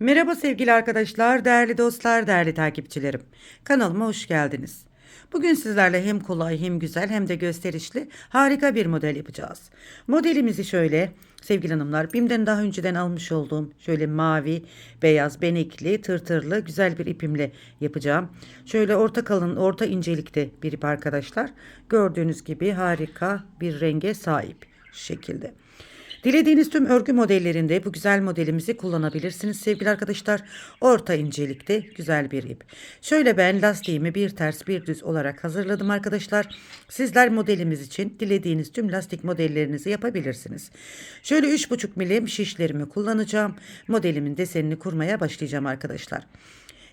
Merhaba sevgili arkadaşlar, değerli dostlar, değerli takipçilerim. Kanalıma hoş geldiniz. Bugün sizlerle hem kolay hem güzel hem de gösterişli harika bir model yapacağız. Modelimizi şöyle sevgili hanımlar BİM'den daha önceden almış olduğum şöyle mavi, beyaz, benekli, tırtırlı güzel bir ipimle yapacağım. Şöyle orta kalın, orta incelikte bir ip arkadaşlar. Gördüğünüz gibi harika bir renge sahip şekilde. Dilediğiniz tüm örgü modellerinde bu güzel modelimizi kullanabilirsiniz sevgili arkadaşlar. Orta incelikte güzel bir ip. Şöyle ben lastiğimi bir ters bir düz olarak hazırladım arkadaşlar. Sizler modelimiz için dilediğiniz tüm lastik modellerinizi yapabilirsiniz. Şöyle 3,5 milim şişlerimi kullanacağım. Modelimin desenini kurmaya başlayacağım arkadaşlar.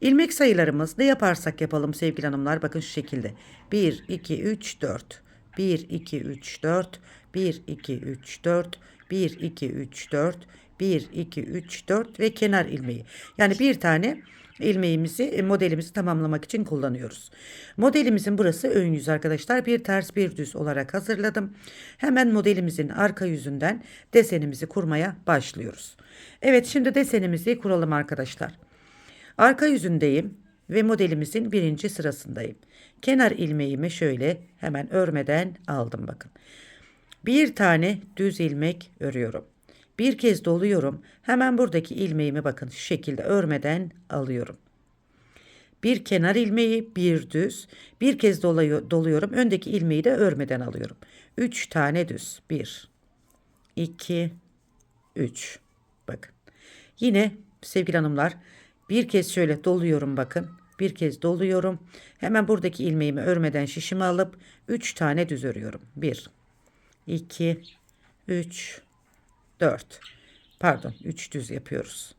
İlmek sayılarımız ne yaparsak yapalım sevgili hanımlar bakın şu şekilde. 1, 2, 3, 4. 1, 2, 3, 4. 1, 2, 3, 4. 1, 2, 3, 4. 1, 2, 3, 4 ve kenar ilmeği. Yani bir tane ilmeğimizi e, modelimizi tamamlamak için kullanıyoruz. Modelimizin burası ön yüz arkadaşlar. Bir ters bir düz olarak hazırladım. Hemen modelimizin arka yüzünden desenimizi kurmaya başlıyoruz. Evet şimdi desenimizi kuralım arkadaşlar. Arka yüzündeyim ve modelimizin birinci sırasındayım. Kenar ilmeğimi şöyle hemen örmeden aldım bakın. Bir tane düz ilmek örüyorum. Bir kez doluyorum. Hemen buradaki ilmeğimi bakın şu şekilde örmeden alıyorum. Bir kenar ilmeği, bir düz. Bir kez doluyor, doluyorum. Öndeki ilmeği de örmeden alıyorum. Üç tane düz. Bir, iki, üç. Bakın. Yine sevgili hanımlar bir kez şöyle doluyorum bakın. Bir kez doluyorum. Hemen buradaki ilmeğimi örmeden şişimi alıp 3 tane düz örüyorum. 1 2 3 4 Pardon 3 düz yapıyoruz.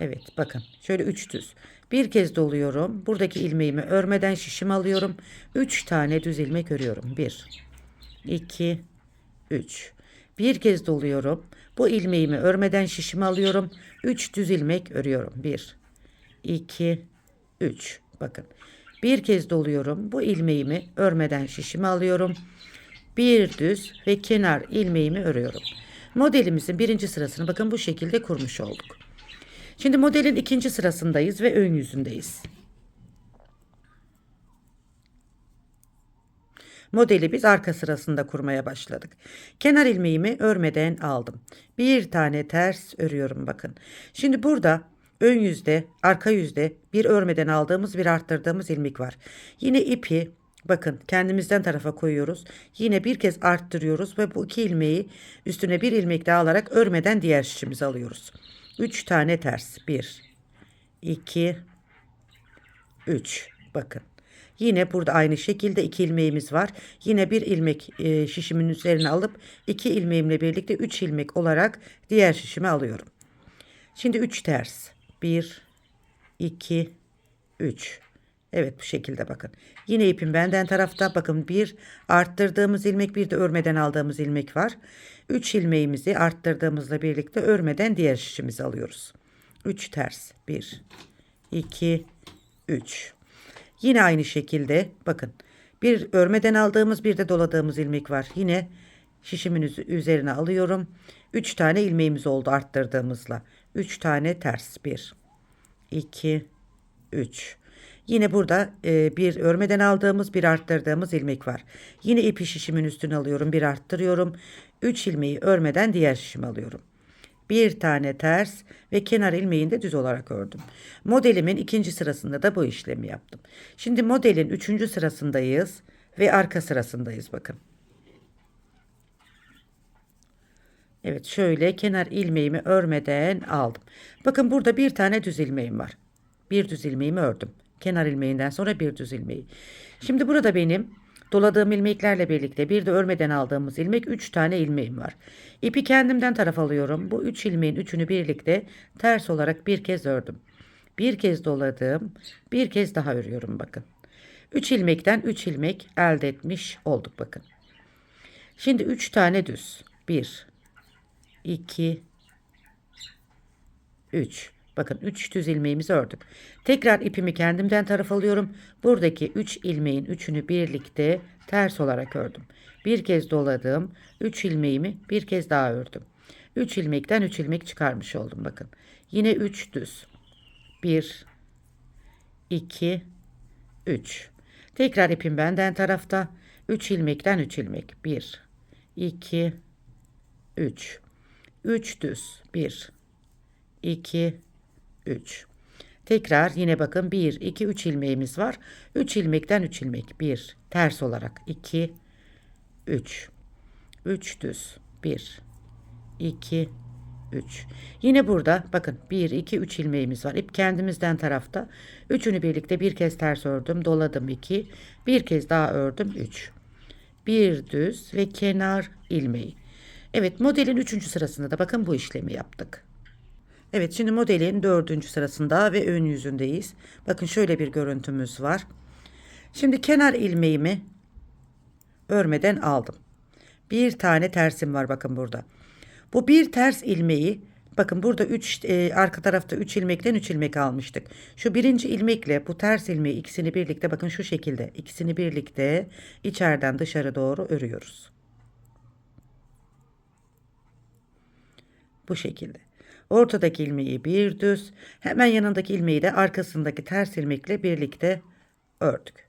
Evet bakın şöyle 3 düz. Bir kez doluyorum. Buradaki ilmeğimi örmeden şişimi alıyorum. 3 tane düz ilmek örüyorum. 1 2 3 Bir kez doluyorum. Bu ilmeğimi örmeden şişimi alıyorum. 3 düz ilmek örüyorum. 1 2 3 bakın. Bir kez doluyorum. Bu ilmeğimi örmeden şişimi alıyorum. Bir düz ve kenar ilmeğimi örüyorum. Modelimizin birinci sırasını bakın bu şekilde kurmuş olduk. Şimdi modelin ikinci sırasındayız ve ön yüzündeyiz. Modeli biz arka sırasında kurmaya başladık. Kenar ilmeğimi örmeden aldım. Bir tane ters örüyorum bakın. Şimdi burada ön yüzde, arka yüzde bir örmeden aldığımız bir arttırdığımız ilmek var. Yine ipi bakın kendimizden tarafa koyuyoruz. Yine bir kez arttırıyoruz ve bu iki ilmeği üstüne bir ilmek daha alarak örmeden diğer şişimizi alıyoruz. 3 tane ters. 1 2 3 bakın. Yine burada aynı şekilde iki ilmeğimiz var. Yine bir ilmek e, şişimin üzerine alıp iki ilmeğimle birlikte 3 ilmek olarak diğer şişimi alıyorum. Şimdi 3 ters. 1 2 3 Evet bu şekilde bakın. Yine ipim benden tarafta bakın bir arttırdığımız ilmek bir de örmeden aldığımız ilmek var. 3 ilmeğimizi arttırdığımızla birlikte örmeden diğer şişimizi alıyoruz. 3 ters 1 2 3 Yine aynı şekilde bakın bir örmeden aldığımız bir de doladığımız ilmek var. Yine şişimin üzerine alıyorum. 3 tane ilmeğimiz oldu arttırdığımızla. 3 tane ters 1 2 3 Yine burada e, bir örmeden aldığımız bir arttırdığımız ilmek var. Yine ipi şişimin üstüne alıyorum bir arttırıyorum. 3 ilmeği örmeden diğer şişimi alıyorum. Bir tane ters ve kenar ilmeğini de düz olarak ördüm. Modelimin ikinci sırasında da bu işlemi yaptım. Şimdi modelin üçüncü sırasındayız ve arka sırasındayız bakın. Evet şöyle kenar ilmeğimi örmeden aldım. Bakın burada bir tane düz ilmeğim var. Bir düz ilmeğimi ördüm. Kenar ilmeğinden sonra bir düz ilmeği. Şimdi burada benim doladığım ilmeklerle birlikte bir de örmeden aldığımız ilmek 3 tane ilmeğim var. İpi kendimden taraf alıyorum. Bu 3 ilmeğin üçünü birlikte ters olarak bir kez ördüm. Bir kez doladım. Bir kez daha örüyorum bakın. 3 ilmekten 3 ilmek elde etmiş olduk bakın. Şimdi 3 tane düz. 1 2 3 Bakın 3 düz ilmeğimizi ördük. Tekrar ipimi kendimden taraf alıyorum. Buradaki 3 ilmeğin üçünü birlikte ters olarak ördüm. Bir kez doladım. 3 ilmeğimi bir kez daha ördüm. 3 ilmekten 3 ilmek çıkarmış oldum bakın. Yine 3 düz. 1 2 3. Tekrar ipim benden tarafta. 3 ilmekten 3 ilmek. 1 2 3. 3 düz. 1 2 3. Tekrar yine bakın 1 2 3 ilmeğimiz var. 3 ilmekten 3 ilmek. 1 ters olarak 2 3. 3 düz. 1 2 3. Yine burada bakın 1 2 3 ilmeğimiz var. İp kendimizden tarafta. Üçünü birlikte bir kez ters ördüm, doladım 2. Bir kez daha ördüm 3. Bir düz ve kenar ilmeği. Evet modelin 3. sırasında da bakın bu işlemi yaptık. Evet şimdi modelin 4. sırasında ve ön yüzündeyiz. Bakın şöyle bir görüntümüz var. Şimdi kenar ilmeğimi örmeden aldım. Bir tane tersim var bakın burada. Bu bir ters ilmeği bakın burada 3 e, arka tarafta 3 ilmekten 3 ilmek almıştık. Şu birinci ilmekle bu ters ilmeği ikisini birlikte bakın şu şekilde ikisini birlikte içeriden dışarı doğru örüyoruz. Bu şekilde. Ortadaki ilmeği bir düz, hemen yanındaki ilmeği de arkasındaki ters ilmekle birlikte ördük.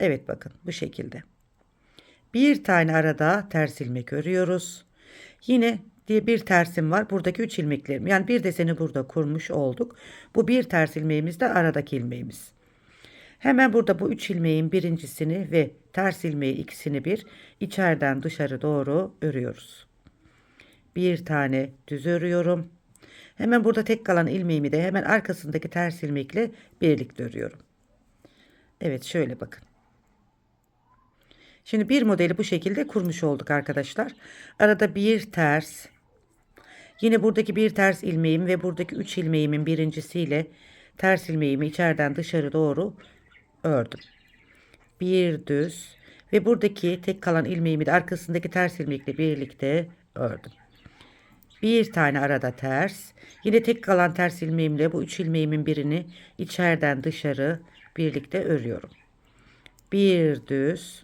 Evet bakın bu şekilde. Bir tane arada ters ilmek örüyoruz. Yine diye bir tersim var. Buradaki 3 ilmeklerim. Yani bir deseni burada kurmuş olduk. Bu bir ters ilmeğimiz de aradaki ilmeğimiz. Hemen burada bu 3 ilmeğin birincisini ve ters ilmeği ikisini bir içeriden dışarı doğru örüyoruz. Bir tane düz örüyorum. Hemen burada tek kalan ilmeğimi de hemen arkasındaki ters ilmekle birlikte örüyorum. Evet şöyle bakın. Şimdi bir modeli bu şekilde kurmuş olduk arkadaşlar. Arada bir ters. Yine buradaki bir ters ilmeğim ve buradaki üç ilmeğimin birincisiyle ters ilmeğimi içeriden dışarı doğru ördüm. Bir düz ve buradaki tek kalan ilmeğimi de arkasındaki ters ilmekle birlikte ördüm. Bir tane arada ters. Yine tek kalan ters ilmeğimle bu üç ilmeğimin birini içeriden dışarı birlikte örüyorum. Bir düz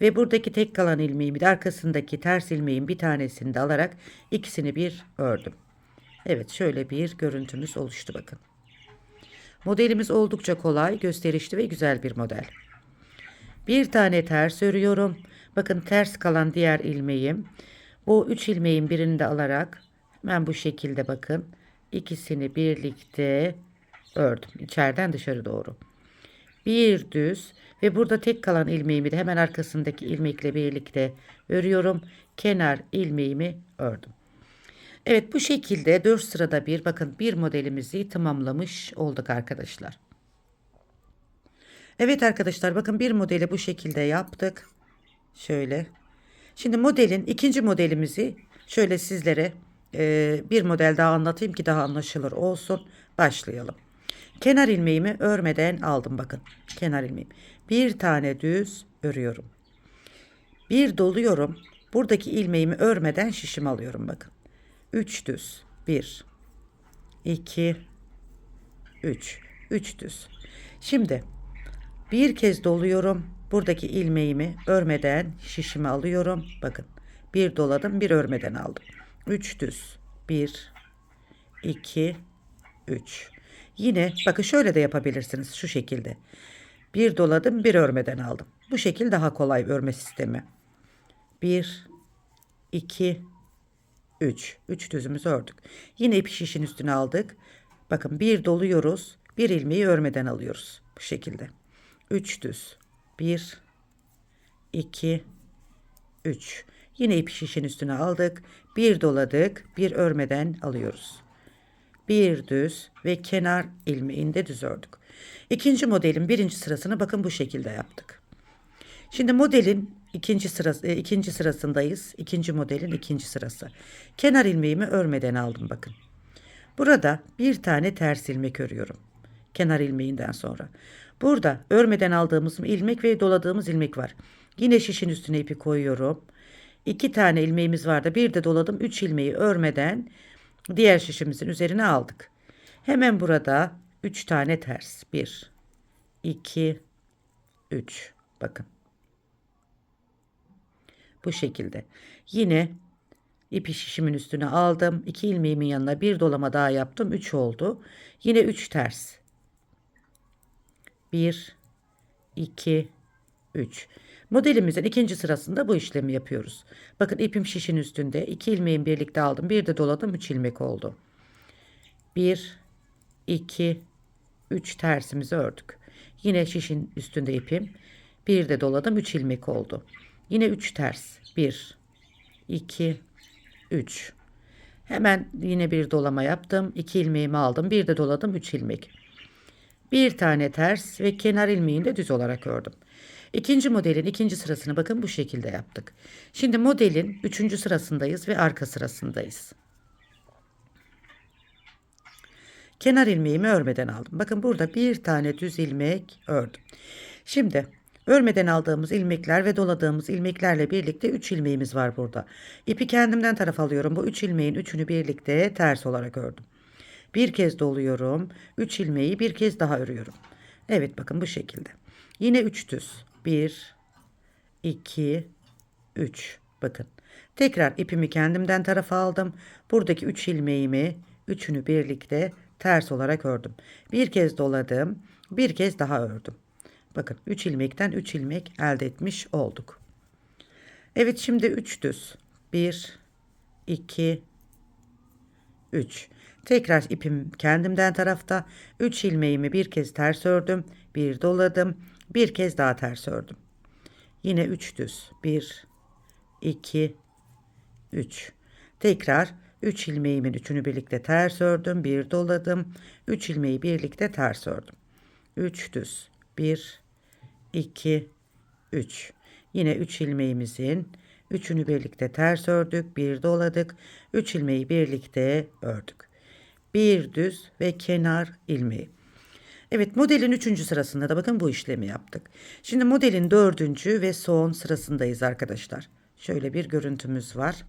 ve buradaki tek kalan ilmeğimi de arkasındaki ters ilmeğin bir tanesini de alarak ikisini bir ördüm. Evet şöyle bir görüntümüz oluştu bakın. Modelimiz oldukça kolay, gösterişli ve güzel bir model. Bir tane ters örüyorum. Bakın ters kalan diğer ilmeğim. Bu üç ilmeğin birini de alarak hemen bu şekilde bakın. ikisini birlikte ördüm. içeriden dışarı doğru. Bir düz ve burada tek kalan ilmeğimi de hemen arkasındaki ilmekle birlikte örüyorum. Kenar ilmeğimi ördüm. Evet bu şekilde 4 sırada bir bakın bir modelimizi tamamlamış olduk arkadaşlar. Evet arkadaşlar bakın bir modeli bu şekilde yaptık. Şöyle. Şimdi modelin ikinci modelimizi şöyle sizlere e, bir model daha anlatayım ki daha anlaşılır olsun. Başlayalım. Kenar ilmeğimi örmeden aldım bakın. Kenar ilmeğim. Bir tane düz örüyorum. Bir doluyorum. Buradaki ilmeğimi örmeden şişim alıyorum bakın. 3 düz. 1 2 3 3 düz. Şimdi bir kez doluyorum. Buradaki ilmeğimi örmeden şişimi alıyorum. Bakın. Bir doladım, bir örmeden aldım. 3 düz. 1 2 3 Yine bakın şöyle de yapabilirsiniz şu şekilde. Bir doladım bir örmeden aldım. Bu şekil daha kolay örme sistemi. 1 2 3 3 düzümüzü ördük. Yine ip şişin üstüne aldık. Bakın bir doluyoruz. Bir ilmeği örmeden alıyoruz. Bu şekilde. 3 düz. 1 2 3 Yine ip şişin üstüne aldık. Bir doladık. Bir örmeden alıyoruz bir düz ve kenar ilmeğinde düz ördük. İkinci modelin birinci sırasını bakın bu şekilde yaptık. Şimdi modelin ikinci sırası e, ikinci sırasındayız. İkinci modelin ikinci sırası. Kenar ilmeğimi örmeden aldım bakın. Burada bir tane ters ilmek örüyorum. Kenar ilmeğinden sonra. Burada örmeden aldığımız ilmek ve doladığımız ilmek var. Yine şişin üstüne ipi koyuyorum. İki tane ilmeğimiz vardı. Bir de doladım. Üç ilmeği örmeden diğer şişimizin üzerine aldık. Hemen burada 3 tane ters. 1 2 3 bakın. Bu şekilde. Yine ipi şişimin üstüne aldım. 2 ilmeğimin yanına bir dolama daha yaptım. 3 oldu. Yine 3 ters. 1 2 3 Modelimizin ikinci sırasında bu işlemi yapıyoruz. Bakın ipim şişin üstünde. 2 ilmeğin birlikte aldım. Bir de doladım. 3 ilmek oldu. 1 2 3 tersimizi ördük. Yine şişin üstünde ipim. Bir de doladım 3 ilmek oldu. Yine 3 ters. 1 2 3 Hemen yine bir dolama yaptım. 2 ilmeğimi aldım. Bir de doladım 3 ilmek. Bir tane ters ve kenar ilmeğini de düz olarak ördüm. İkinci modelin ikinci sırasını bakın bu şekilde yaptık. Şimdi modelin üçüncü sırasındayız ve arka sırasındayız. Kenar ilmeğimi örmeden aldım. Bakın burada bir tane düz ilmek ördüm. Şimdi örmeden aldığımız ilmekler ve doladığımız ilmeklerle birlikte 3 ilmeğimiz var burada. İpi kendimden taraf alıyorum. Bu 3 ilmeğin üçünü birlikte ters olarak ördüm. Bir kez doluyorum. 3 ilmeği bir kez daha örüyorum. Evet bakın bu şekilde. Yine 3 düz. 1 2 3 bakın. Tekrar ipimi kendimden tarafa aldım. Buradaki 3 ilmeğimi üçünü birlikte ters olarak ördüm. Bir kez doladım. Bir kez daha ördüm. Bakın 3 ilmekten 3 ilmek elde etmiş olduk. Evet şimdi 3 düz. 1 2 3. Tekrar ipim kendimden tarafta. 3 ilmeğimi bir kez ters ördüm. Bir doladım. Bir kez daha ters ördüm. Yine 3 düz. 1 2 3. Tekrar 3 ilmeğimin üçünü birlikte ters ördüm. Bir doladım. 3 ilmeği birlikte ters ördüm. 3 düz. 1 2 3. Yine 3 ilmeğimizin üçünü birlikte ters ördük. Bir doladık. 3 ilmeği birlikte ördük. Bir düz ve kenar ilmeği. Evet modelin üçüncü sırasında da bakın bu işlemi yaptık. Şimdi modelin dördüncü ve son sırasındayız arkadaşlar. Şöyle bir görüntümüz var.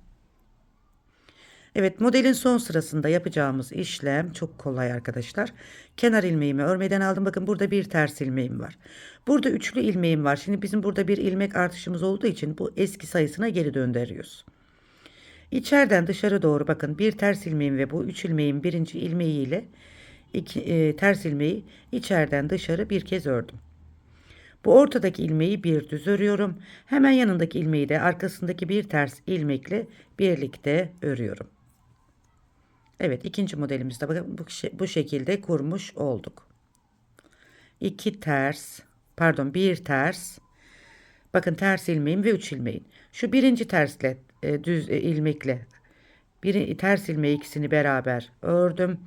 Evet modelin son sırasında yapacağımız işlem çok kolay arkadaşlar. Kenar ilmeğimi örmeden aldım. Bakın burada bir ters ilmeğim var. Burada üçlü ilmeğim var. Şimdi bizim burada bir ilmek artışımız olduğu için bu eski sayısına geri döndürüyoruz. İçeriden dışarı doğru bakın bir ters ilmeğim ve bu üç ilmeğin birinci ilmeğiyle iki, e, ters ilmeği içeriden dışarı bir kez ördüm. Bu ortadaki ilmeği bir düz örüyorum. Hemen yanındaki ilmeği de arkasındaki bir ters ilmekle birlikte örüyorum. Evet ikinci modelimizde bu, şekilde kurmuş olduk. İki ters pardon bir ters bakın ters ilmeğim ve üç ilmeğin. Şu birinci tersle e, düz e, ilmekle bir ters ilmeği ikisini beraber ördüm.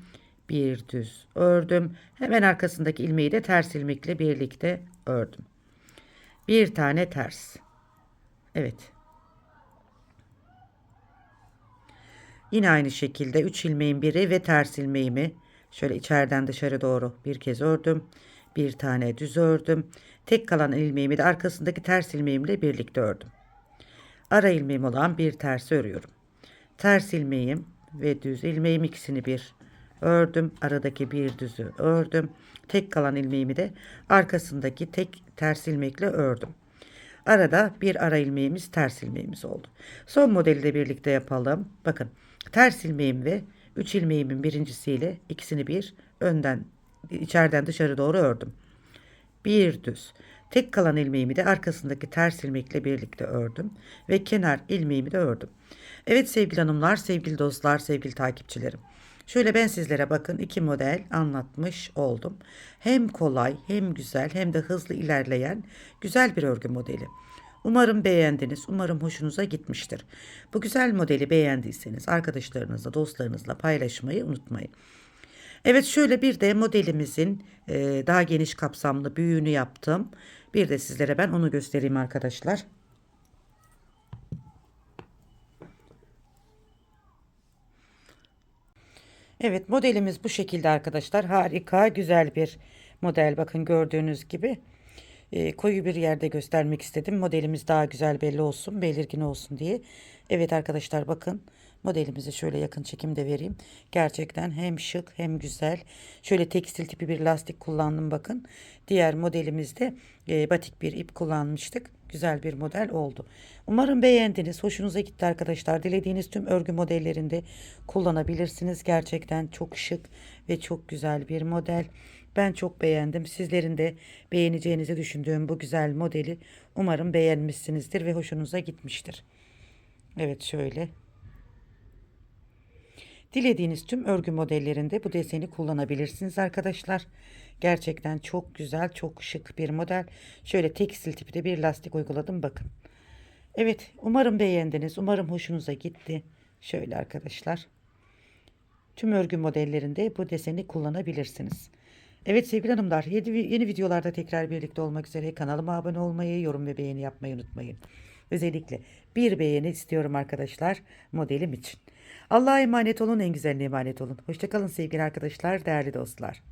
Bir düz ördüm. Hemen arkasındaki ilmeği de ters ilmekle birlikte ördüm. Bir tane ters. Evet. Yine aynı şekilde 3 ilmeğin biri ve ters ilmeğimi şöyle içeriden dışarı doğru bir kez ördüm. Bir tane düz ördüm. Tek kalan ilmeğimi de arkasındaki ters ilmeğimle birlikte ördüm. Ara ilmeğim olan bir ters örüyorum. Ters ilmeğim ve düz ilmeğim ikisini bir ördüm. Aradaki bir düzü ördüm. Tek kalan ilmeğimi de arkasındaki tek ters ilmekle ördüm. Arada bir ara ilmeğimiz ters ilmeğimiz oldu. Son modeli de birlikte yapalım. Bakın ters ilmeğim ve 3 ilmeğimin birincisiyle ikisini bir önden içeriden dışarı doğru ördüm. Bir düz. Tek kalan ilmeğimi de arkasındaki ters ilmekle birlikte ördüm ve kenar ilmeğimi de ördüm. Evet sevgili hanımlar, sevgili dostlar, sevgili takipçilerim. Şöyle ben sizlere bakın iki model anlatmış oldum. Hem kolay hem güzel hem de hızlı ilerleyen güzel bir örgü modeli. Umarım beğendiniz. Umarım hoşunuza gitmiştir. Bu güzel modeli beğendiyseniz arkadaşlarınızla, dostlarınızla paylaşmayı unutmayın. Evet şöyle bir de modelimizin e, daha geniş kapsamlı büyüğünü yaptım. Bir de sizlere ben onu göstereyim arkadaşlar. Evet modelimiz bu şekilde arkadaşlar. Harika güzel bir model bakın gördüğünüz gibi. E, koyu bir yerde göstermek istedim. Modelimiz daha güzel belli olsun belirgin olsun diye. Evet arkadaşlar bakın Modelimizi şöyle yakın çekimde vereyim. Gerçekten hem şık hem güzel. Şöyle tekstil tipi bir lastik kullandım bakın. Diğer modelimizde e, batik bir ip kullanmıştık. Güzel bir model oldu. Umarım beğendiniz. Hoşunuza gitti arkadaşlar. Dilediğiniz tüm örgü modellerinde kullanabilirsiniz. Gerçekten çok şık ve çok güzel bir model. Ben çok beğendim. Sizlerin de beğeneceğinizi düşündüğüm bu güzel modeli umarım beğenmişsinizdir ve hoşunuza gitmiştir. Evet şöyle. Dilediğiniz tüm örgü modellerinde bu deseni kullanabilirsiniz arkadaşlar. Gerçekten çok güzel, çok şık bir model. Şöyle tekstil tipi de bir lastik uyguladım bakın. Evet, umarım beğendiniz. Umarım hoşunuza gitti. Şöyle arkadaşlar. Tüm örgü modellerinde bu deseni kullanabilirsiniz. Evet sevgili hanımlar yeni, videolarda tekrar birlikte olmak üzere kanalıma abone olmayı, yorum ve beğeni yapmayı unutmayın. Özellikle bir beğeni istiyorum arkadaşlar modelim için. Allah'a emanet olun, en güzeline emanet olun. Hoşçakalın sevgili arkadaşlar, değerli dostlar.